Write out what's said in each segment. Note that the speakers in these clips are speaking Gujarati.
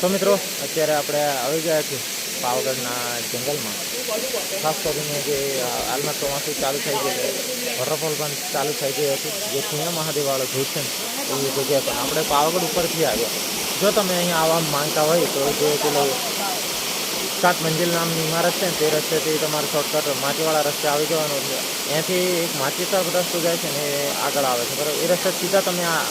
તો મિત્રો, અત્યારે આપણે આવી ગયા છીએ પાવાગઢના જંગલમાં. ખાસ કરીને જે હાલમાં ચોમાસું ચાલુ થઈ ગયું છે વોટરફોલ પણ ચાલુ થઈ ગયું હતું. જે પુણ્ય મહાદેવવાળો ધૂત છે ને, એ જગ્યા પણ આપણે પાવાગઢ ઉપરથી આવ્યા. જો તમે અહીંયા આવવા માંગતા હોય તો જે પેલો સાત મંજિલ નામની ઇમારત છે તે રસ્તેથી તમારે શોર્ટકટ માટીવાળા રસ્તે આવી જવાનું છે. ત્યાંથી એક તરફ રસ્તો જાય છે ને, એ આગળ આવે છે. બરાબર. એ રસ્તે સીધા તમે આ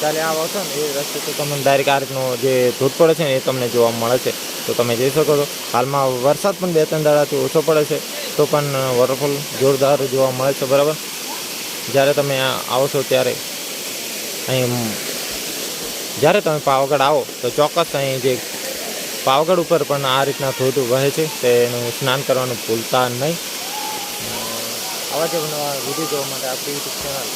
ચાલે આવો છો ને, એ રસ્તે તો તમને ડાયરેક્ટ આ રીતનો જે ધૂધ પડે છે એ તમને જોવા મળે છે. તો તમે જોઈ શકો છો. હાલમાં વરસાદ પણ બે ત્રણ દાડાથી ઓછો પડે છે, તો પણ વોટરફોલ જોરદાર જોવા મળે છે, બરાબર? જ્યારે તમે આવશો ત્યારે. અહીં જ્યારે તમે પાવાગઢ આવો, તો ચોક્કસ અહીં જે પાવાગઢ ઉપર પણ આ રીતના ધોધ વહે છે, તેનું સ્નાન કરવાનું ભૂલતા નહીં. આવા જ નવા વીડિયો જોવા માટે આપણી યુટ્યુબ ચેનલ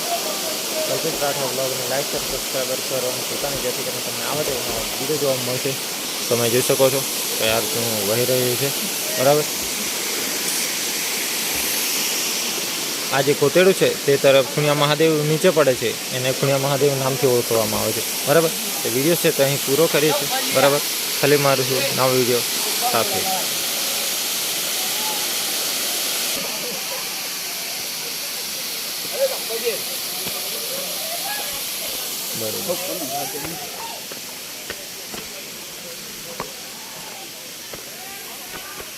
કલ્પિત રાઠવા બ્લોગને લાઈક કરો સબસ્ક્રાઈબર કરવાનું પોતાની જેથી કરીને તમને આવા જ વીડિયો જોવા મળશે. તમે જોઈ શકો છો. કે આ રીતનું વહી રહ્યું છે. બરાબર? આ જે કોતેડું છે, તે તરફ ખુણિયા મહાદેવ નીચે પડે છે. એને ખુણિયા મહાદેવ નામથી ઓળખવામાં આવે છે. બરાબર? એ વીડિયો છે, તો અહીં પૂરો કરીએ છીએ. બરાબર? ખાલી મારું છું નવો વીડિયો સાથે. બરોબર